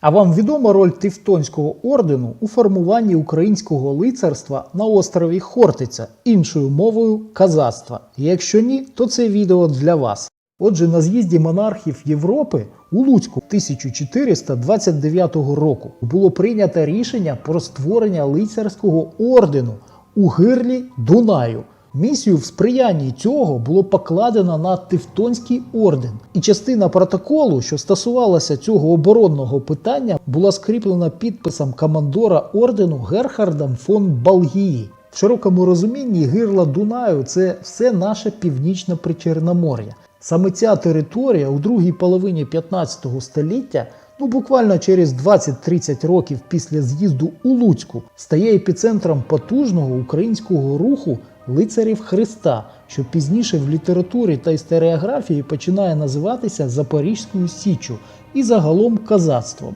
А вам відома роль Тевтонського ордену у формуванні українського лицарства на острові Хортиця, іншою мовою казацтва? Якщо ні, то це відео для вас. Отже, на з'їзді монархів Європи у Луцьку 1429 року було прийнято рішення про створення лицарського ордену у гирлі Дунаю. Місію в сприянні цього було покладено на Тевтонський орден, і частина протоколу, що стосувалася цього оборонного питання, була скріплена підписом командора ордену Герхардом фон Балгії. В широкому розумінні гирла Дунаю це все наше північне причорномор'я. Саме ця територія у другій половині 15 століття, ну буквально через 20-30 років після з'їзду у Луцьку, стає епіцентром потужного українського руху лицарів Христа, що пізніше в літературі та історіографії починає називатися Запорізькою Січчю і загалом казацтвом.